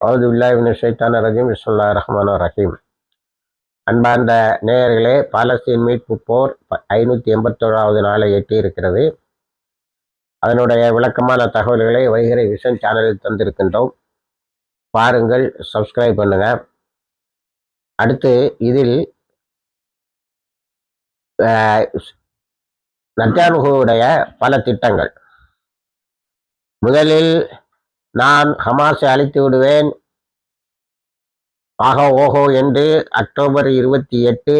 அவது இல்லாவின் ஷைத்தான ரஜீம் இஸ்வல்லா ரஹ்மான் ரஹீம் அன்பார்ந்த நேயர்களே பாலஸ்தீன் மீட்பு போர் ஐநூற்றி எண்பத்தோழாவது நாளை எட்டி இருக்கிறது அதனுடைய விளக்கமான தகவல்களை வைகரை விஷன் சேனலில் தந்திருக்கின்றோம். பாருங்கள் சப்ஸ்கிரைப் பண்ணுங்க. அடுத்து இதில் நத்தியானுகுடைய பல திட்டங்கள். முதலில் நான் ஹமாஸை அழித்து விடுவேன். ஆகோ ஓஹோ என்று அக்டோபர் இருபத்தி எட்டு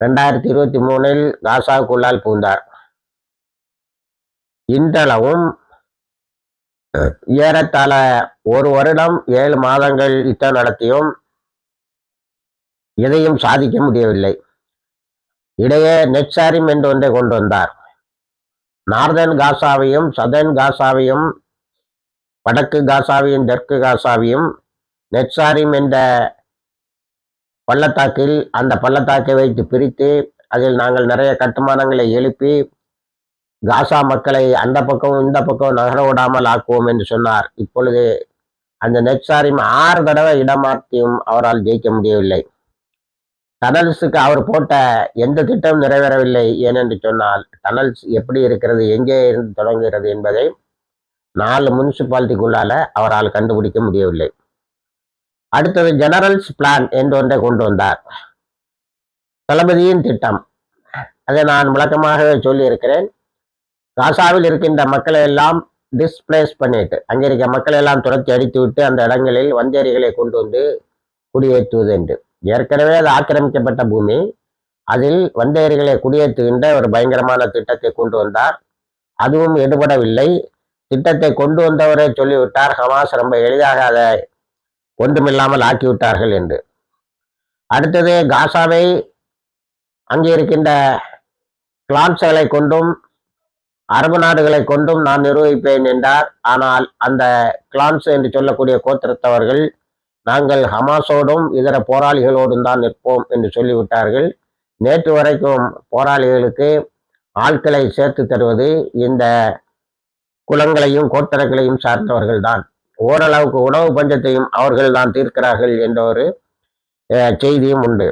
ரெண்டாயிரத்தி இருபத்தி மூணில் காசாவுக்குள்ளால் புகுந்தார். இன்றளவும் ஏறத்தாழ ஒரு வருடம் ஏழு மாதங்கள் யுத்தம் நடத்தியும் எதையும் சாதிக்க முடியவில்லை. இடையே நெட்சாரிம் என்று ஒன்றை கொண்டு வந்தார். நார்தன் காசாவையும் சதன் காசாவையும் வடக்கு காசாவையும் தெற்கு காசாவையும் நெட்சாரிம் என்ற பள்ளத்தாக்கில் அந்த பள்ளத்தாக்கை வைத்து பிரித்து அதில் நாங்கள் நிறைய கட்டுமானங்களை எழுப்பி காசா மக்களை அந்த பக்கம் இந்த பக்கம் நகர விடாமல் ஆக்குவோம் என்று சொன்னார். இப்பொழுது அந்த நெட்சாரிம் ஆறு தடவை இடமாற்றியும் அவரால் ஜெயிக்க முடியவில்லை. டனல்ஸுக்கு அவர் போட்ட எந்த திட்டமும் நிறைவேறவில்லை ஏனென்று சொன்னால் டனல்ஸ் எப்படி இருக்கிறது எங்கே இருந்து தொடங்குகிறது என்பதை நாலு முனிசிபாலிட்டிக்குள்ளால அவரால் கண்டுபிடிக்க முடியவில்லை. அடுத்தது ஜெனரல்ஸ் பிளான் என்று ஒன்றை கொண்டு வந்தார். தளபதியின் திட்டம். அதை நான் விளக்கமாகவே சொல்லியிருக்கிறேன். காசாவில் இருக்கின்ற மக்களை எல்லாம் டிஸ்பிளேஸ் பண்ணிட்டு அங்கே இருக்க மக்களை எல்லாம் துரத்தி அடித்து விட்டு அந்த இடங்களில் வந்தேரிகளை கொண்டு வந்து குடியேற்றுவது என்று. ஏற்கனவே அது ஆக்கிரமிக்கப்பட்ட பூமி. அதில் வந்தேரிகளை குடியேற்றுகின்ற ஒரு பயங்கரமான திட்டத்தை கொண்டு வந்தார். அதுவும் எடுபடவில்லை. திட்டத்தை கொண்டு வந்தவரை சொல்லிவிட்டார். ஹமாஸ் ரொம்ப எளிதாக அதை ஒன்றுமில்லாமல் ஆக்கிவிட்டார்கள் என்று. அடுத்தது காசாவை அங்கே இருக்கின்ற கிளான்ஸ்களை கொண்டும் அரபு நாடுகளை கொண்டும் நான் நிர்வகிப்பேன் என்றார். ஆனால் அந்த கிளான்ஸ் என்று சொல்லக்கூடிய கோத்திரத்தவர்கள் நாங்கள் ஹமாஸோடும் இதர போராளிகளோடும் தான் நிற்போம் என்று சொல்லிவிட்டார்கள். நேற்று வரைக்கும் போராளிகளுக்கு ஆட்களை சேர்த்து தருவது இந்த குளங்களையும் கோத்தரங்களையும் சார்ந்தவர்கள்தான். ஓரளவுக்கு உணவு பஞ்சத்தையும் அவர்கள் தான் தீர்க்கிறார்கள் என்ற ஒரு செய்தியும் உண்டு.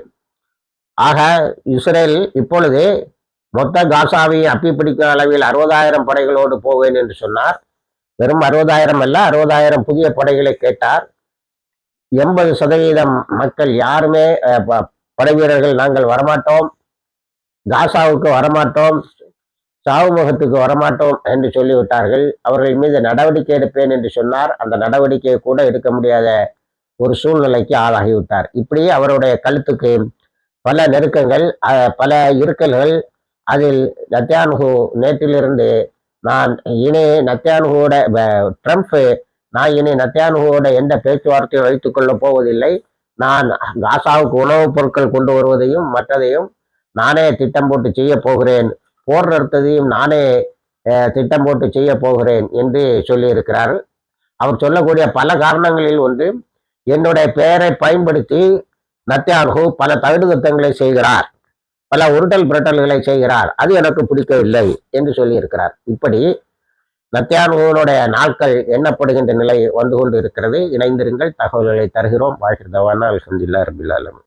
ஆக இஸ்ரேல் இப்பொழுது மொத்த காசாவை அப்பி பிடிக்கும் அளவில் அறுபதாயிரம் படைகளோடு போவேன் என்று சொன்னார். வெறும் அறுபதாயிரம் அல்ல அறுபதாயிரம் புதிய படைகளை கேட்டார். எண்பது சதவீதம் மக்கள் யாருமே படை வீரர்கள் நாங்கள் வரமாட்டோம். காசாவுக்கு வரமாட்டோம். சாவுமுகத்துக்கு வரமாட்டோம் என்று சொல்லிவிட்டார்கள். அவர்கள் மீது நடவடிக்கை எடுப்பேன் என்று சொன்னார். அந்த நடவடிக்கையை கூட எடுக்க முடியாத ஒரு சூழ்நிலைக்கு ஆளாகிவிட்டார். இப்படியே அவருடைய கழுத்துக்கு பல நெருக்கங்கள் பல இருக்கல்கள் அதில் நத்தியானுகு நேற்றிலிருந்து நான் இனி நத்தியானுகுவோட ட்ரம்ப் நான் இனி நத்தியானுகுவோட எந்த பேச்சுவார்த்தையும் வைத்துக் கொள்ளப் போவதில்லை. நான் காசாவுக்கு உணவுப் பொருட்கள் கொண்டு வருவதையும் மற்றதையும் நானே திட்டம் போட்டு செய்ய போகிறேன். போர் நிறுத்ததையும் நானே திட்டம் போட்டு செய்ய போகிறேன் என்று சொல்லியிருக்கிறார் அவர் சொல்லக்கூடிய பல காரணங்களில் ஒன்று என்னுடைய பெயரை பயன்படுத்தி நத்தியான்ஹு பல தகுடு திட்டங்களை செய்கிறார். பல உருட்டல் புரட்டல்களை செய்கிறார். அது எனக்கு பிடிக்கவில்லை என்று சொல்லியிருக்கிறார். இப்படி நத்தியானுடைய நாட்கள் எண்ணப்படுகின்ற நிலை வந்து கொண்டு இருக்கிறது இணைந்திருங்கள். தகவல்களை தருகிறோம். வாழ்கிறதவான அல்ஹம்துல்லா ரபில்